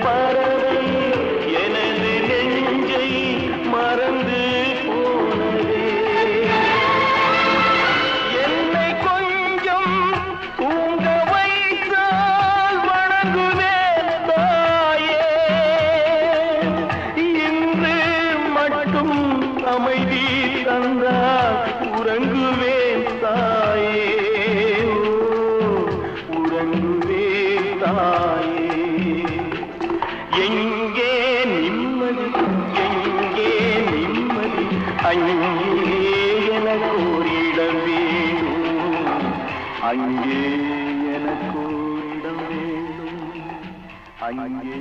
பறவை எனது நெஞ்சை மறந்து போனதே. என்னை கொஞ்சம் தூங்க வைத்தால் வணங்குவே தாயே. இன்று மட்டும் உறங்குவேன் தாயே. எங்கே நிம்மதி எங்கே நிம்மதி. அங்கே எனக்கு ஒரு வேணும். அங்கே எனக்கு ஒரு வேணும். அங்கே